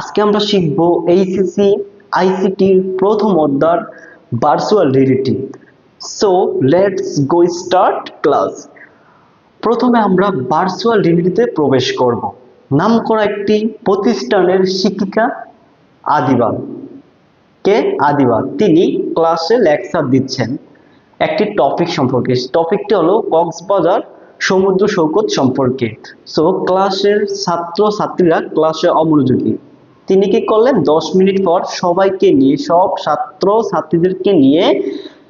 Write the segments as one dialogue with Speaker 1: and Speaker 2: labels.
Speaker 1: আজকে আমরা শিখব এইচএসসি আইসিটির প্রথম অধ্যায় virtual reality so let's go start class প্রথমে আমরা ভার্চুয়াল রিয়েলিটিতে প্রবেশ করব। নাম করা একটি প্রতিষ্ঠানের শিক্ষিকা আদিবা কে? আদিবা তিনি ক্লাসে লেকচার দিচ্ছেন একটি টপিক সম্পর্কে। টপিকটি হলো কক্সবাজার সমুদ্র সৈকত সম্পর্কে। সো ক্লাসের ছাত্র ছাত্রীরা ক্লাসে অমনোযোগী। তিনি কি করলেন? দশ মিনিট পর সবাইকে নিয়ে, সব ছাত্র ছাত্রীদেরকে নিয়ে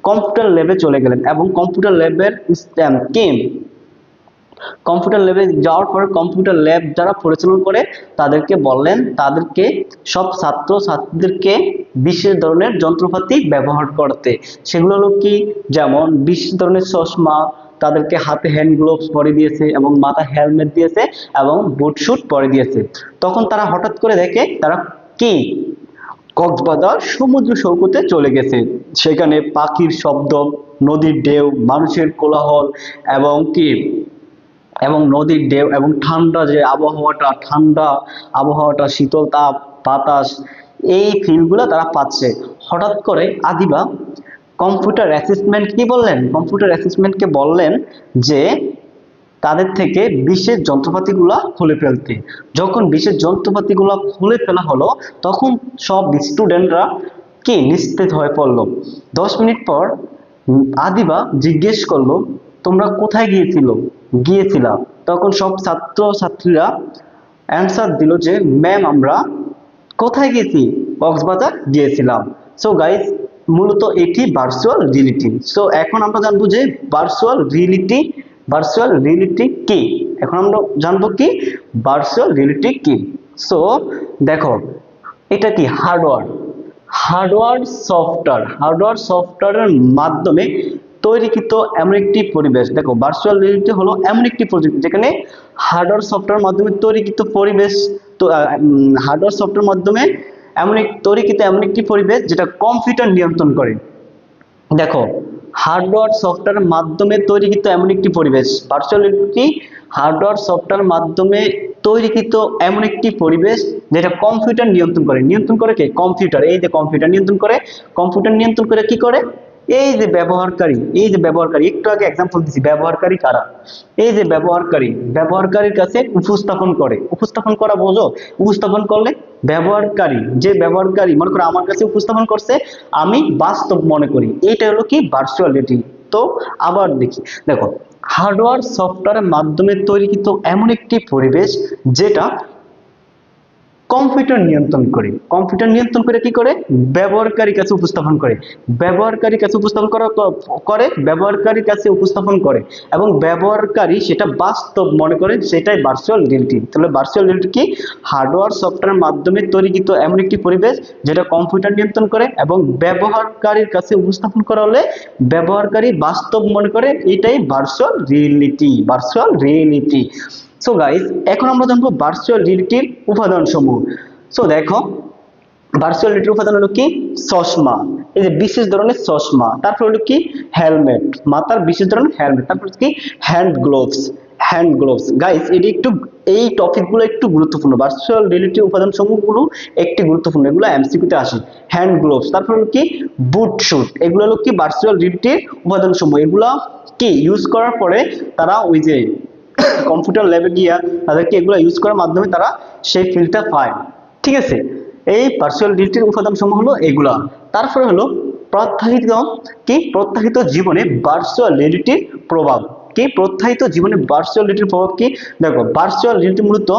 Speaker 1: কম্পিউটার ল্যাবে চলে গেলেন। এবং কম্পিউটার ল্যাবের কে? কম্পিউটার ল্যাবে যাওয়ার পর কম্পিউটার ল্যাব যারা পরিচালনা করে, তাদেরকে বললেন, তাদেরকে সব ছাত্র ছাত্রীদেরকে বিশেষ ধরনের যন্ত্রপাতি ব্যবহার করতে। সেগুলো হলো কি? যেমন বিশেষ ধরনের চশমা তাদেরকে হাতে হ্যান্ড গ্লোভস পরে দিয়েছে এবং মাথা হেলমেট দিয়েছে এবং বুট শুট পরে দিয়েছে। তখন তারা হঠাৎ করে দেখে তারা কি? কক্সবাজার সমুদ্র সৈকতে চলে গেছে। সেখানে পাখির শব্দ, নদীর ঢেউ, মানুষের কোলাহল এবং কি? এবং নদীর ঢেউ এবং ঠান্ডা যে আবহাওয়াটা, ঠান্ডা আবহাওয়াটা, শীতল তাপ, বাতাস, এই ফিলগুলো তারা পাচ্ছে। হঠাৎ করে আদিবা কম্পিউটার অ্যাসিস্টমেন্ট কি বললেন? কম্পিউটার অ্যাসিস্টমেন্টকে বললেন যে তাদের থেকে বিশেষ যন্ত্রপাতিগুলো খুলে ফেলতে। যখন বিশেষ যন্ত্রপাতিগুলো খুলে ফেলা হলো, তখন সব স্টুডেন্টরা কি নিস্তেজ হয়ে পড়ল। দশ মিনিট পর আদিবা জিজ্ঞেস করল, তোমরা কোথায় গিয়েছিল? গিয়েছিলাম তখন সব ছাত্র ছাত্রীরা অ্যান্সার দিল যে ম্যাম আমরা কোথায় গেছি কক্সবাজার গিয়েছিলাম। সো গাইস মূলত এটি ভার্চুয়াল রিয়েলিটি সো এখন আমরা জানব যে ভার্চুয়াল রিয়েলিটি ভার্চুয়াল রিয়েলিটি কি? এখন আমরা জানব কি ভার্চুয়াল রিয়েলিটি কি? সো দেখো, এটা কি হার্ডওয়্যার হার্ডওয়্যার সফটওয়্যার হার্ডওয়্যার সফটওয়্যারের মাধ্যমে তৈরিকৃত এমন একটি পরিবেশ। দেখো ভার্চুয়াল রিয়েলিটি হলো এমন একটি প্রযুক্তি যেখানে হার্ডওয়্যার সফটওয়্যার মাধ্যমে তৈরিকৃত পরিবেশ, তো হার্ডওয়্যার সফটওয়্যার মাধ্যমে এমন এক তৈরিকৃত, এমন একটি পরিবেশ যেটা কম্পিউটার নিয়ন্ত্রণ করে। দেখো হার্ডওয়্যার সফটওয়্যারের মাধ্যমে তৈরিকৃত এমন একটি পরিবেশ। ভার্চুয়াল রিয়েলিটি হার্ডওয়্যার সফটওয়্যার মাধ্যমে তৈরিকৃত এমন একটি পরিবেশ যেটা কম্পিউটার নিয়ন্ত্রণ করে। নিয়ন্ত্রণ করে কে? কম্পিউটার এই যে কম্পিউটার নিয়ন্ত্রণ করে কম্পিউটার নিয়ন্ত্রণ করে কি করে? এই যে ব্যবহারকারী, এই যে ব্যবহারকারী, একটু আগে এক্সাম্পল দিচ্ছি ব্যবহারকারী কারা? এই যে ব্যবহারকারী, ব্যবহারকারীর কাছে উপস্থাপন করে। উপস্থাপন করা বোঝো? উপস্থাপন করলে ব্যবহারকারী, যে ব্যবহারকারী, মনে করো আমার কাছে উপস্থাপন করছে, আমি বাস্তব মনে করি। এইটা হলো কি? ভার্চুয়ালিটি তো আবার দেখি। দেখো হার্ডওয়্যার সফটওয়্যারের মাধ্যমে তৈরিকৃত এমন একটি পরিবেশ যেটা কম্পিউটার নিয়ন্ত্রণ করে। কম্পিউটার নিয়ন্ত্রণ করে কি করে? ব্যবহারকারীর কাছে উপস্থাপন করে। ব্যবহারকারীর কাছে উপস্থাপন করা করে, ব্যবহারকারীর কাছে উপস্থাপন করে এবং ব্যবহারকারী সেটা বাস্তব মনে করে সেটাই ভার্চুয়াল রিয়েলিটি তাহলে ভার্চুয়াল রিয়েলিটি কি? হার্ডওয়্যার সফটওয়্যারের মাধ্যমে তৈরিকৃত এমন একটি পরিবেশ যেটা কম্পিউটার নিয়ন্ত্রণ করে এবং ব্যবহারকারীর কাছে উপস্থাপন করা হলে ব্যবহারকারী বাস্তব মনে করে এটাই virtual reality virtual reality so guys এখন আমরা জানব ভার্চুয়াল রিয়েলিটির উপাদান সমূহ সো দেখো ভার্চুয়াল রিয়েলিটির উপাদান হলো কি? চশমা। এই যে বিশেষ ধরনের চশমা। তারপর হলো কি? হেলমেট মাথার বিশেষ ধরনের হেলমেট তারপর কি? Hand gloves hand gloves guys এটি একটু, এই টপিকগুলো একটু গুরুত্বপূর্ণ। ভার্চুয়াল রিয়েলিটির উপাদান সমূহগুলো একটি গুরুত্বপূর্ণ। এগুলো এমসিকিউতে আসে। হ্যান্ড গ্লোভস তারপর হলো কি? বুট শুট এগুলো হলো কি? ভার্চুয়াল রিয়েলিটির উপাদান সমূহ এগুলো কি? ইউজ করার পরে তারা ওই যে কম্পিউটার ল্যাবে গিয়া তাদেরকে এগুলো ইউজ করার মাধ্যমে তারা সেই ফিল্ডটা পায়। ঠিক আছে? এই ভার্চুয়াল রিয়েলিটির উপাদান সমূহ হলো এগুলা। তারপরে হলো প্রত্যাহিত কি? প্রত্যাহিত জীবনে ভার্চুয়াল রিয়েলিটির প্রভাব। কি? প্রত্যাহিত জীবনে ভার্চুয়াল রিয়েলিটির প্রভাব কি? দেখো ভার্চুয়াল রিয়েলিটি মূলত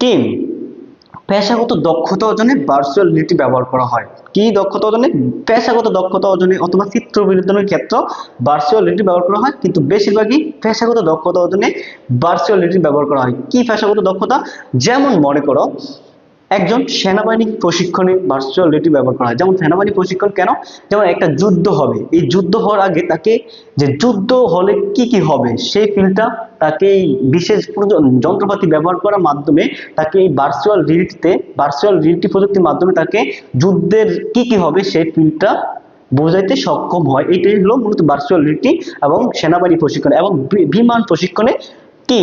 Speaker 1: কি? পেশাগত দক্ষতা অর্জনে ভার্চুয়াল রিয়েলিটি ব্যবহার করা হয়। কি দক্ষতা অর্জনে? পেশাগত দক্ষতা অর্জনে অথবা চিত্র বিনোদনের ক্ষেত্রে ভার্চুয়াল রিয়েলিটি ব্যবহার করা হয়, কিন্তু বেশিরভাগই পেশাগত দক্ষতা অর্জনে ভার্চুয়াল রিয়েলিটি ব্যবহার করা হয়। কি পেশাগত দক্ষতা? যেমন মনে করো একজন সেনাবাহিনী প্রশিক্ষণে ভার্চুয়াল রিয়েলিটি ব্যবহার করা হয়। যেমন সেনাবাহিনী প্রশিক্ষণ কেন? যেমন একটা যুদ্ধ হবে। এই যুদ্ধ হওয়ার আগে তাকে যে যুদ্ধ হলে কি কি হবে, সেই ফিল্ডটা তাকে এই বিশেষ যন্ত্রপাতি ব্যবহার করার মাধ্যমে তাকে এই ভার্চুয়াল রিয়েলিটিতে ভার্চুয়াল রিয়েলিটি প্রযুক্তির মাধ্যমে তাকে যুদ্ধের কি কি হবে, সেই ফিল্ডটা বোঝাইতে সক্ষম হয়। এটাই হলো মূলত ভার্চুয়াল রিয়েলিটি এবং সেনাবাহিনী প্রশিক্ষণ এবং বিমান প্রশিক্ষণে কি?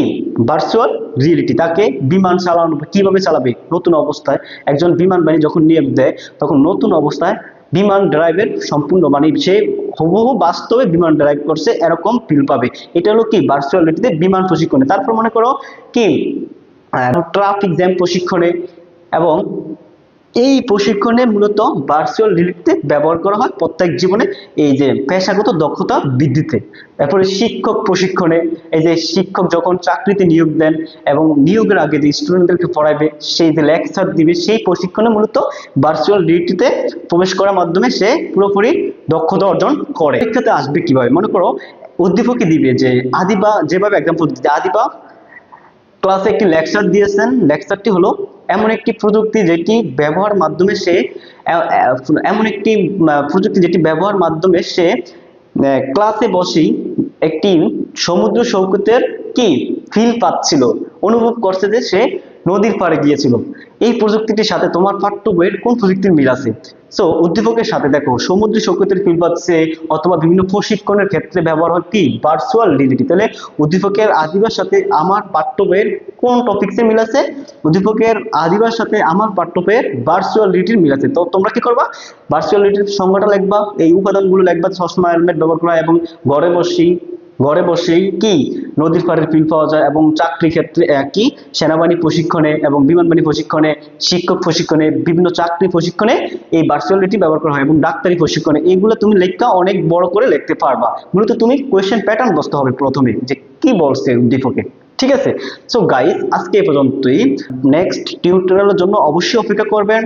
Speaker 1: ভার্চুয়াল রিয়েলিটি তাকে বিমান চালানো, কীভাবে চালাবে? নতুন অবস্থায় একজন বিমান বাহিনী যখন নিয়োগ দেয়, তখন নতুন অবস্থায় বিমান ড্রাইভের সম্পূর্ণ মানে সে হুবহু বাস্তবে বিমান ড্রাইভ করছে, এরকম ফিল পাবে। এটা হলো কি? ভার্চুয়াল রিয়েলিটিতে বিমান প্রশিক্ষণে। তারপর মনে করো কি? ট্রাফিক জ্যাম প্রশিক্ষণে এবং এই প্রশিক্ষণে মূলত ভার্চুয়াল রিয়েলিটিতে ব্যবহার করা হয় প্রত্যেক জীবনে। এই যে পেশাগত দক্ষতা বৃদ্ধিতে। তারপরে শিক্ষক প্রশিক্ষণে, এই যে শিক্ষক যখন চাকরিতে নিয়োগ দেন এবং নিয়োগের আগে যে স্টুডেন্টদেরকে পড়াবে সেই যে লেকচার দিবে, সেই প্রশিক্ষণে মূলত ভার্চুয়াল রিয়েলিটিতে প্রবেশ করার মাধ্যমে সে পুরোপুরি দক্ষতা অর্জন করে। পরীক্ষাতে আসবে কীভাবে? মনে করো উদ্দীপকে দিবে যে আদিবা, যেভাবে এক্সাম্পল দিচ্ছে, আদিবা ক্লাসে একটি লেকচার দিয়েছেন। লেকচারটি হলো এমন একটি প্রযুক্তি যেটি ব্যবহার মাধ্যমে সে এমন একটি প্রযুক্তি যেটি ব্যবহার মাধ্যমে সে ক্লাসে বসেই একটি সমুদ্র সৈকতের কি ফিল পাচ্ছিল, অনুভব করছে যে সে নদীর পাড়ে গিয়েছিল। এই প্রযুক্তিটির সাথে তোমার পাঠ্য বইয়ের কোন প্রযুক্তির মিল আছে? সো উদ্দীপকের সাথে দেখো, সমুদ্র সৈকতের ফিল পাচ্ছে অথবা বিভিন্ন প্রশিক্ষণের ক্ষেত্রে ব্যবহার হয় কি? ভার্চুয়াল রিয়েলিটি তাহলে উদ্দীপকের আদিবার সাথে আমার পাঠ্য বইয়ের কোন টপিক্সে মিল আছে? উদ্দীপকের আদিবার সাথে আমার পাঠ্য বইয়ের ভার্চুয়াল রিয়েলিটির মিল আছে। তো তোমরা কি করবা? ভার্চুয়াল রিয়েলিটির সংজ্ঞাটা লিখবা, এই উপাদানগুলো লিখবা, চশমা, হেলমেট ব্যবহার করা এবং ঘরে বসেই ঘরে বসেই কি নদীর পাড়ের ফিল পাওয়া যায় এবং চাকরি ক্ষেত্রে কি সেনাবাহিনী প্রশিক্ষণে এবং বিমান বাহিনী প্রশিক্ষণে, শিক্ষক প্রশিক্ষণে, বিভিন্ন চাকরি প্রশিক্ষণে এই ভার্চুয়ালিটি ব্যবহার করা হয় এবং ডাক্তারি প্রশিক্ষণে। এইগুলো তুমি লেখা অনেক বড় করে লিখতে পারবা। মূলত তুমি কোয়েশ্চেন প্যাটার্ন বসতে হবে প্রথমে যে কি বলছে উদ্দীপকে। ঠিক আছে? সো গাইস আজকে এ পর্যন্তই। নেক্সট টিউটোরিয়ালের জন্য অবশ্যই অপেক্ষা করবেন।